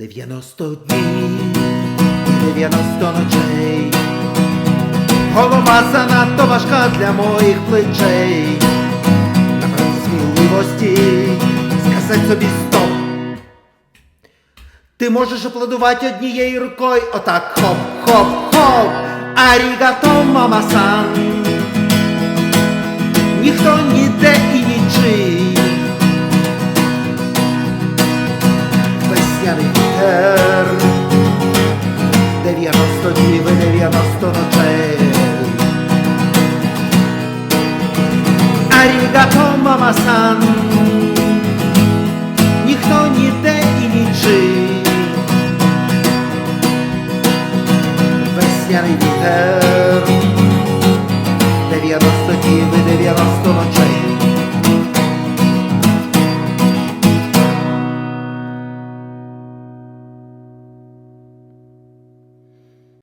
Дев'яносто днів, дев'яносто ночей, голова занадто важка для моїх плечей. Набрати сміливості, сказать собі стоп. Ти можеш аплодувати однією рукою, отак хоп-хоп-хоп, арігато, мама-сан. Ніхто ніде і нічий. весняний вітер, дев'яносто днів і дев'яносто ночей. Арігато, мама сан, ніхто ніде і нічий. Весняний вітер, дев'яносто днів і дев'яносто